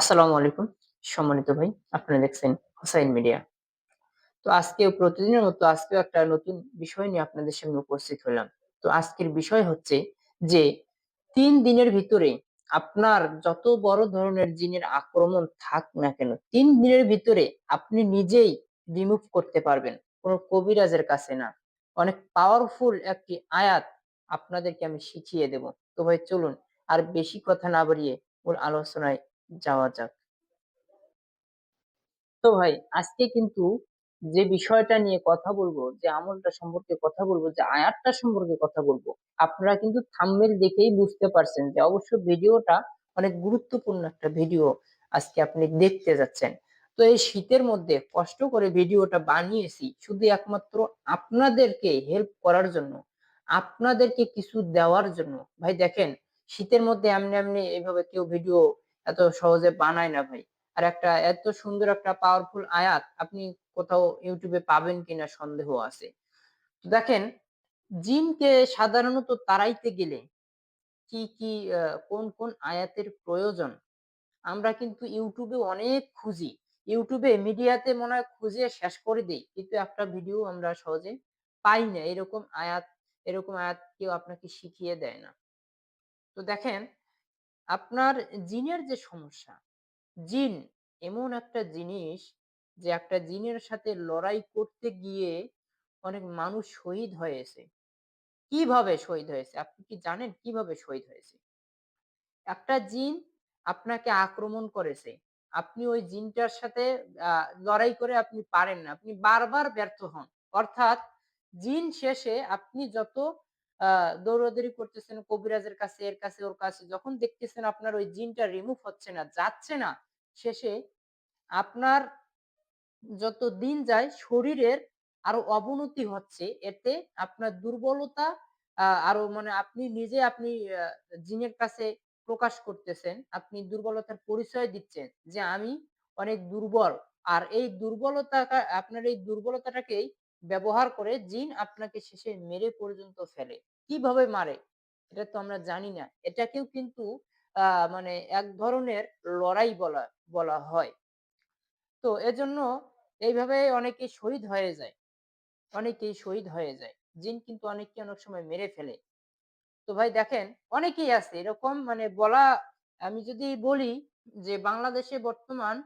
আসসালামু আলাইকুম। সম্মানিত ভাই আপনারা দেখছেন হোসাইন মিডিয়া। তো আজকেও প্রতিদিনের মতো আজকেও একটা নতুন বিষয় নিয়ে আপনাদের সামনে উপস্থিত হলাম। তো আজকের বিষয় হচ্ছে যে, তিন দিনের ভিতরে আপনার যত বড় ধরনের জিনের আক্রমণ থাক না কেন, তিন দিনের ভিতরে আপনি নিজেই রিমুভ করতে পারবেন। কোনো কবিরাজের কাছে না। অনেক পাওয়ারফুল একটি আয়াত আপনাদেরকে আমি শিখিয়ে দেব। তো ভাই, চলুন আর বেশি কথা না বাড়িয়ে মূল আলোচনায় যাওয়া যাক তো ভাই আজকে কিন্তু যে বিষয়টা নিয়ে কথা বলব, যে আমলটা সম্পর্কে কথা বলব, যে আয়াতটা সম্পর্কে কথা বলব, আপনারা কিন্তু থাম্বনেল দেখেই বুঝতে পারছেন যে অবশ্য ভিডিওটা অনেক গুরুত্বপূর্ণ একটা ভিডিও আজকে আপনি দেখতে যাচ্ছেন। তো এই শীতের মধ্যে কষ্ট করে ভিডিওটা বানিয়েছি শুধু একমাত্র আপনাদেরকে হেল্প করার জন্য, আপনাদেরকে কিছু দেওয়ার জন্য। ভাই দেখেন শীতের মধ্যে এমনি, এমনি এইভাবে কেউ ভিডিও এত সহজে বানায় না ভাই। আর একটা এত সুন্দর একটা পাওয়ারফুল আয়াত আপনি কোথাও ইউটিউবে পাবেন কিনা সন্দেহ আছে। দেখেন জিনকে সাধারণত তাড়াইতে গেলে কি, কি কোন, কোন আয়াতের প্রয়োজন আমরা কিন্তু ইউটিউবে অনেক খুঁজি। ইউটিউবে মিডিয়াতে মনে হয় খুঁজে শেষ করে দেই। কিন্তু একটা ভিডিও আমরা সহজে পাই না। এরকম আয়াত এরকম আয়াত কেউ আপনাকে শিখিয়ে দেয় না। তো দেখেন আপনার জিনের যে সমস্যা, জিন এমন একটা জিনিস যে একটা জিনের সাথে লড়াই করতে গিয়ে অনেক মানুষ শহীদ হয়েছে। কীভাবে শহীদ হয়েছে? আপনি কি জানেন কীভাবে শহীদ হয়েছে? একটা জিন আপনাকে আক্রমণ করেছে। আপনি ওই জিনটার সাথে লড়াই করে আপনি পারেন না। আপনি বারবার ব্যর্থ হন। অর্থাৎ জিন শেষে আপনি যত দৌড়াদৌড়ি করতেছেন কবিরাজের কাছে, এর কাছে, ওর কাছে যখন দেখতেছেন আপনার ওই জিনটা রিমুভ হচ্ছে না, যাচ্ছে না, শেষে আপনার যত দিন যায় শরীরের আরও অবনতি হচ্ছে। এতে আপনার দুর্বলতা আরও মানে আপনি নিজে আপনি জিনের কাছে প্রকাশ করতেছেন। আপনি দুর্বলতার পরিচয় দিচ্ছেন যে, "আমি অনেক দুর্বল।" আর এই দুর্বলতা আপনার এই দুর্বলতাটাকেই ব্যবহার করে জিন আপনাকে শেষে মেরে পর্যন্ত ফেলে। কীভাবে মারে? এটা তো আমরা জানি না। এটাকেও কিন্তু মানে এক ধরনের লড়াই বলা বলা হয়। তো এজন্য এইভাবে অনেকেই শহীদ হয়ে যায়। অনেকেই শহীদ হয়ে যায়। জিন কিন্তু অনেককে অনেক সময় মেরে ফেলে। তো ভাই দেখেন, অনেকেই আছে এরকম মানে বলা, আমি যদি বলি যে বাংলাদেশে বর্তমান,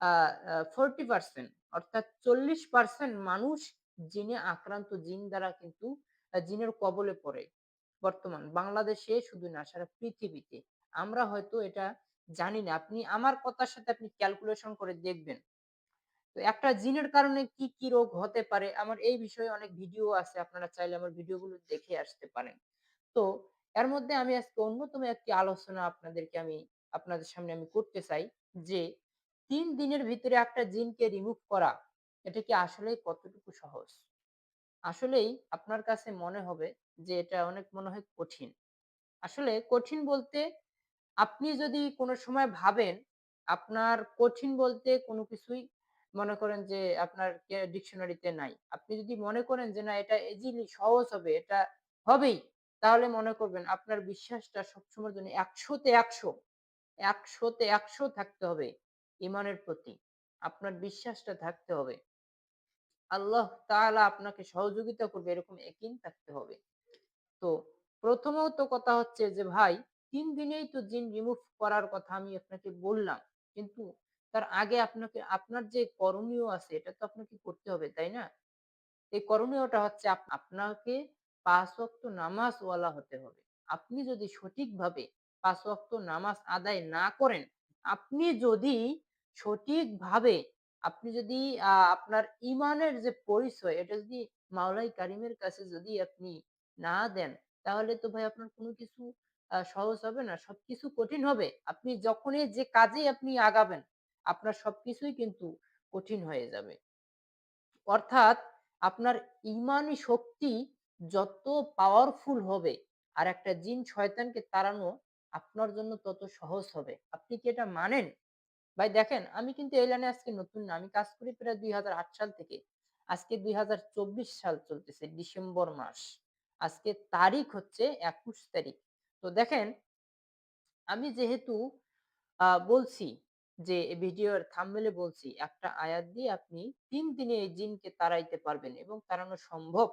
আ আ 40% অর্থাৎ 40% মানুষ জিনে আক্রান্ত জিন দ্বারা কিন্তু জিনের কবলে পড়ে। বর্তমান বাংলাদেশে শুধু না সারা পৃথিবীতে। আমরা হয়তো এটা জানি না। আপনি আমার কথার সাথে আপনি ক্যালকুলেশন করে দেখবেন। তো একটা জিনের কারণে কি, কি রোগ হতে পারে? আমার এই বিষয়ে অনেক ভিডিও আছে। আপনারা চাইলে আমার ভিডিওগুলো দেখে আসতে পারেন। তো এর মধ্যে আমি আজকে অন্যতম একটি আলোচনা আপনাদেরকে আমি আপনাদের সামনে আমি করতে চাই যে তিন দিনের ভিতরে একটা জিনকে রিমুভ করা এটা কি আসলেই কতটুকু সহজ? আসলেই আপনার কাছে মনে হবে যে এটা অনেক মনে হয় কঠিন। আসলে কঠিন বলতে আপনি যদি কোনো সময় ভাবেন, আপনার কঠিন বলতে কোনো কিছুই মনে করেন যে আপনার ডিকশনারিতে নাই। আপনি যদি মনে করেন যে না এটা ইজিলি সহজ হবে, এটা হবেই, তাহলে মনে করবেন আপনার বিশ্বাসটা সবসময়ের জন্য ১০০ তে ১০০, ১০০ তে ১০০ থাকতে হবে ইমানের প্রতি। আপনার বিশ্বাসটা থাকতে হবে। আল্লাহ তাআলা আপনাকে সহযোগিতা করবে এরকম ইয়াকিন থাকতে হবে। তো প্রথমত কথা হচ্ছে যে ভাই ৩ দিনেই তো জিন রিমুভ করার কথা আমি আপনাকে বললাম। কিন্তু তার আগে আপনাকে আপনার যে করণীয় আছে এটা তো আপনাকে করতে হবে, তাই না? এই করণীয়টা হচ্ছে আপ আপনাকে ৫ ওয়াক্ত নামাজওয়ালা হতে হবে। আপনি যদি সঠিকভাবে পাঁচ ওয়াক্ত নামাজ আদায় না করেন, আপনি যদি সঠিকভাবে আপনি যদি আপনার ইমানের যে পরিচয় এটা যদি মাওলাই কারিমের কাছে যদি আপনি না দেন, তাহলে তো ভাই আপনার কোন কিছু সহজ হবে না। সবকিছু কঠিন হবে। আপনি যখনই যে কাজেই আপনি আগাবেন, আপনার সবকিছুই কিন্তু কঠিন হয়ে যাবে। অর্থাৎ আপনার ইমানি শক্তি যত পাওয়ারফুল হবে আর একটা জিন শয়তানকে তাড়ানো আপনার জন্য তত সহজ হবে। আপনি কি এটা মানেন? ভাই দেখেন আমি কিন্তু এই লাইনে আজকে নতুন না। আমি কাজ করি প্রায় ২০০৮ সাল থেকে। আজকে ২০২৪ সাল চলতেছে ডিসেম্বর মাস। আজকে তারিখ হচ্ছে ২১ তারিখ। তো দেখেন আমি যেহেতু বলছি যে ভিডিওর থাম্বনেলে বলছি একটা আয়াত দিয়ে আপনি তিন দিনে এই জিনকে তাড়াইতে পারবেন এবং তাড়ানো সম্ভব।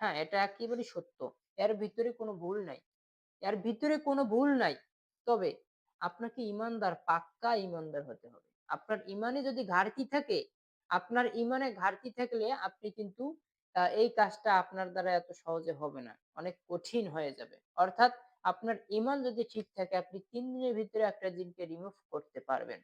হ্যাঁ, এটা একেবারেই সত্য। এর ভিতরে কোনো ভুল নাই। এর ভিতরে কোনো ভুল নাই। তবে আপনাকে ইমানদার, পাক্কা ইমানদার হতে হবে। আপনার ইমানে যদি ঘাটতি থাকে, আপনার ইমানে ঘাটতি থাকলে আপনি কিন্তু এই কাজটা আপনার দ্বারা এত সহজে হবে না। অনেক কঠিন হয়ে যাবে। অর্থাৎ আপনার ইমান যদি ঠিক থাকে আপনি ৩ দিনের ভিতরে একটা জিনকে রিমুভ করতে পারবেন।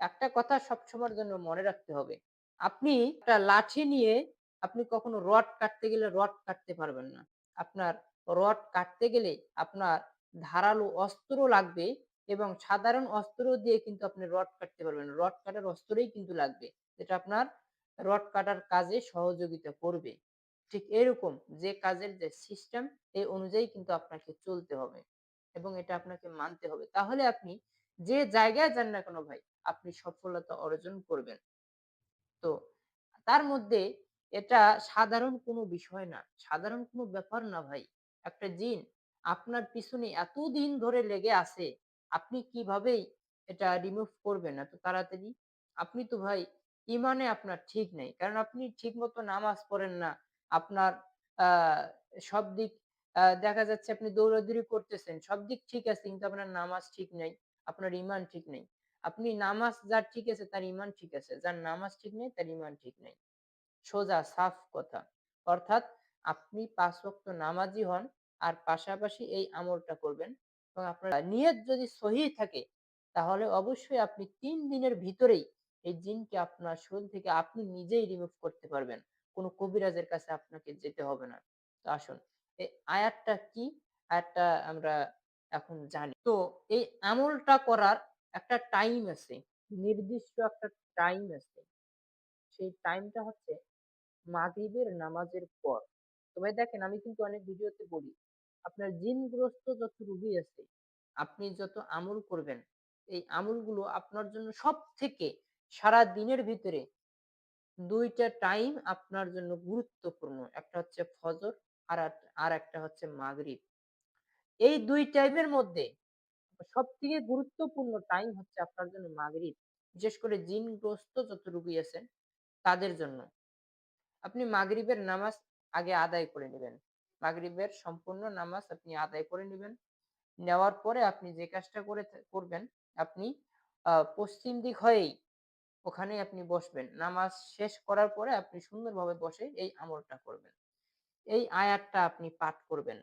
একটা কথা সবসময়ের জন্য মনে রাখতে হবে। আপনি একটা লাঠি নিয়ে আপনি কখনো রড কাটতে গেলে রড কাটতে পারবেন না। আপনার রড কাটতে গেলে আপনার ধারালো অস্ত্র লাগবে এবং সাধারণ অস্ত্র দিয়ে কিন্তু আপনি রড কাটতে পারবেন রড কাটার অস্ত্রই কিন্তু লাগবে। যেটা আপনার রড কাটার কাজে সহযোগিতা করবে। ঠিক এরকম যে কাজের যে সিস্টেম এই অনুযায়ী কিন্তু আপনাকে চলতে হবে এবং এটা আপনাকে মানতে হবে। তাহলে আপনি যে জায়গায় যান না কেন ভাই আপনি সফলতা অর্জন করবেন। তো তার মধ্যে এটা সাধারণ কোনো বিষয় না। সাধারণ কোনো ব্যাপার না ভাই। একটা জিন আপনার পিছনে এতদিন ধরে লেগে আছে, আপনি কিভাবেই এটা রিমুভ করবেন এত তাড়াতাড়ি? আপনি তো ভাই ইমানে আপনার ঠিক নেই। কারণ আপনি ঠিকমতো নামাজ পড়েন না। আপনার সব দিক দেখা যাচ্ছে আপনি দৌড়াদৌড়ি করতেছেন। সব দিক ঠিক আছে, কিন্তু আপনার নামাজ ঠিক নাই। আপনার ইমান ঠিক নেই। আপনি নামাজ যার ঠিক আছে, তার ইমান ঠিক আছে। যার নামাজ ঠিক নেই, তার ইমান ঠিক নেই। সোজা, সাফ কথা। অর্থাৎ আপনি পাঁচ ওয়াক্ত নামাজি হন, আর পাশাপাশি এই আমলটা করবেন এবং আপনার নিয়ত যদি সহিহ থাকে তাহলে অবশ্যই আপনি ৩ দিনের ভিতরেই এই জিনকে আপনার শরীর থেকে আপনি নিজেই রিমুভ করতে পারবেন। কোন কবিরাজের কাছে আপনাকে যেতে হবে না। তো আসুন এই আয়াতটা কি? আয়াতটা আমরা এখন জানি। তো এই আমলটা করার একটা টাইম আছে। নির্দিষ্ট একটা টাইম আছে। সেই টাইমটা হচ্ছে মাগরিবের নামাজের পর। তো দেখেন আমি কিন্তু অনেক ভিডিওতে বলি, আপনার জিনগ্রস্ত যত রোগী আছে, আপনি যত আমল করবেন, এই আমলগুলো আপনার জন্য সবথেকে সারাদিনের ভিতরে ২ টা টাইম আপনার জন্য গুরুত্বপূর্ণ। একটা হচ্ছে ফজর আর আট আরেকটা হচ্ছে মাগরিব। এই ২ টাইমের মধ্যে সব থেকে গুরুত্বপূর্ণ টাইম হচ্ছে আপনার জন্য মাগরিব। বিশেষ করে জিনগ্রস্ত যত রুগী আছেন তাদের জন্য। আপনি মাগরিবের নামাজ আগে আদায় করে নিবেন। মাগরিবের সম্পূর্ণ নামাজ আপনি আদায় করে নিবেন। নেওয়ার পরে আপনি যে কাজটা করে করবেন, আপনি পশ্চিম দিক হয়েই ওখানেই আপনি বসবেন। নামাজ শেষ করার পরে আপনি সুন্দরভাবে বসে এই আমলটা করবেন। এই আয়াতটা আপনি পাঠ করবেন।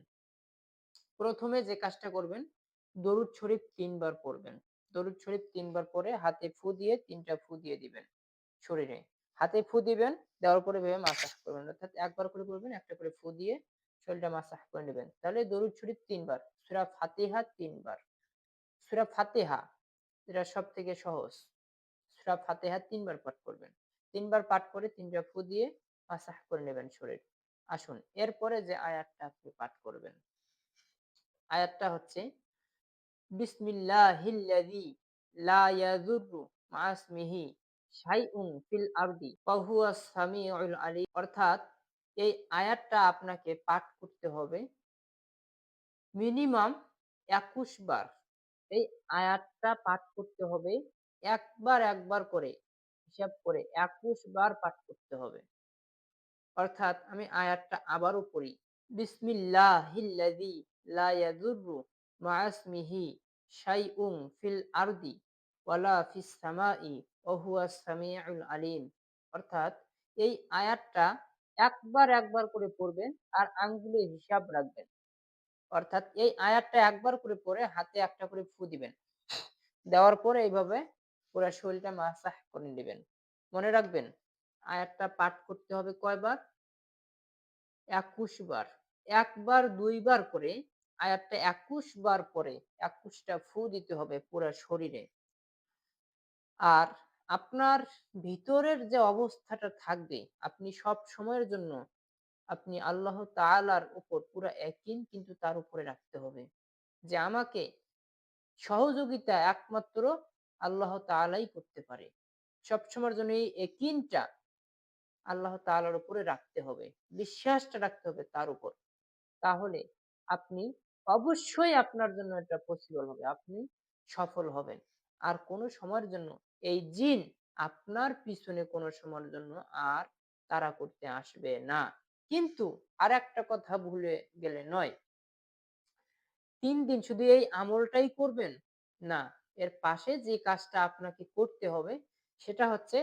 ১ম এ যে কাজটা করবেন, দরুদ শরীফ ৩ বার পড়বেন। দরুদ শরীফ তিনবার পরে হাতে ফু দিয়ে ৩ টা ফু দিয়ে দিবেন শরীরে। হাতে ফু দিবেন, দেওয়ার পরে এভাবে মাসাজ করবেন। অর্থাৎ একবার করে করবেন, একটা করে ফু দিয়ে শরীরটা মাসাজ করে নিবেন। তাহলে দরুদ শরীফ ৩ বার, সূরা ফাতিহা ৩ বার। সূরা ফাতিহা যেটা সবথেকে সহজ। সূরা ফাতিহা ৩ বার পাঠ করবেন। ৩ বার পাঠ করে ৩ টা ফু দিয়ে মাসাহ করে নেবেন শরীর। আসুন এরপরে যে আয়াতটা আপনি পাঠ করবেন। আয়াতটা হচ্ছে বিসমিল্লাহিল্লাযী লা ইয়াযুররু মা ইসমিহি শাইউন ফিল আরদি ওয়া হুয়াস সামিউল আলিম অর্থাৎ এই আয়াতটা আপনাকে পাঠ করতে হবে মিনিমাম ২১ বার। এই আয়াতটা পাঠ করতে হবে একবার, একবার করে হিসাব করে ২১ বার পাঠ করতে হবে। অর্থাৎ আমি আয়াতটা আবারও পড়ি। আলিম। অর্থাৎ এই আয়াতটা একবার, একবার করে পড়বেন আর আঙ্গুলে হিসাব রাখবেন। অর্থাৎ এই আয়াতটা একবার করে পড়ে হাতে একটা করে ফু দিবেন। দেওয়ার পরে এইভাবে পুরা শরীরটা মাসাহ করে নিবেন। মনে রাখবেন আয়াতটা পাঠ করতে হবে কয়বার? ২১ বার। একবার, দুইবার করে আয়াতটা ২১ বার পরে একুশটা ফু দিতে হবে পুরা শরীরে। আর আপনার ভিতরের যে অবস্থাটা থাকবে, আপনি সব সময়ের জন্য আপনি আল্লাহ তালার উপর পুরা ইয়াকিন কিন্তু তার উপরে রাখতে হবে। যে আমাকে সহযোগিতা একমাত্র আল্লাহ তাআলাই করতে পারে। সবসময়ের জন্য এই ইয়াকিনটা আল্লাহ তাআলার উপরে রাখতে হবে। বিশ্বাসটা রাখতে হবে তার উপর। তাহলে আপনি অবশ্যই আপনার জন্য এটা পসিবল হবে। আপনি সফল হবেন। আর কোনো সময়ের জন্য এই জিন আপনার পিছনে কোনো সময়ের জন্য আর তাড়া করতে আসবে না। কিন্তু আর একটা কথা ভুলে গেলে নয়। তিন দিন শুধু এই আমলটাই করবেন? না, এর পাশে যে কাজটা আপনাকে করতে হবে সেটা হচ্ছে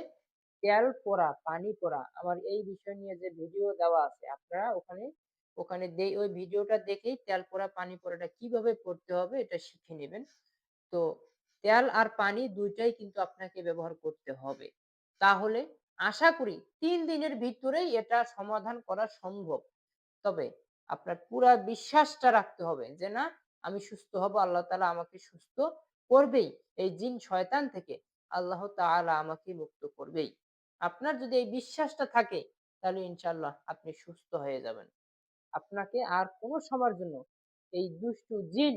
তেল পরা পানি পরা আমার এই বিষয় নিয়ে যে ভিডিও দেওয়া আছে, আপনারা ওখানে ওখানে ওই ভিডিওটা দেখেই তেল পরা পানি পরাটা কীভাবে পড়তে হবে এটা শিখে নেবেন। তো তেল আর পানি দুইটাই কিন্তু আপনাকে ব্যবহার করতে হবে। তাহলে আশা করি তিন দিনের ভিতরেই এটা সমাধান করা সম্ভব। তবে আপনার পুরা বিশ্বাসটা রাখতে হবে যে, না, আমি সুস্থ হব, আল্লাহ তাআলা আমাকে সুস্থ করবেই। এই জিন শয়তান থেকে আল্লাহ তাআলা আমাকে মুক্ত করবেই। আপনার যদি এই বিশ্বাসটা থাকে, তাহলে ইনশাআল্লাহ আপনি সুস্থ হয়ে যাবেন। আপনাকে আর কোনো সময়ের জন্য এই দুষ্টু জিন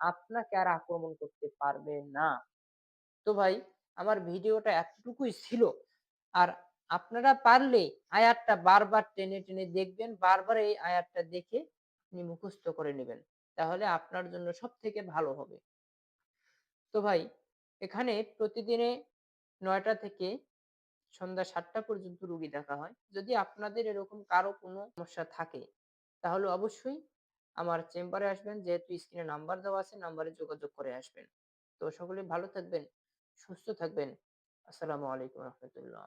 আপনাকে আর আক্রমণ করতে পারবে না। তো ভাই, আমার ভিডিওটা এতটুকুই ছিল। আর আপনারা পারলে আয়াতটা বারবার টেনে টেনে দেখবেন, বারবার এই আয়াতটা দেখে আপনি মুখস্থ করে নেবেন। তাহলে আপনার জন্য সব থেকে ভালো হবে। তো ভাই, এখানে প্রতিদিনে নয়টা থেকে সন্ধ্যা সাতটা পর্যন্ত রুগী দেখা হয়। যদি আপনাদের এরকম কারও কোনো সমস্যা থাকে, তাহলে অবশ্যই আমার চেম্বারে আসবেন, যেহেতু স্ক্রিনে নাম্বার দেওয়া আছে, নাম্বারে যোগাযোগ করে আসবেন। তো সকলে ভালো থাকবেন, সুস্থ থাকবেন। আসসালামু আলাইকুম রহমতুল্লাহ।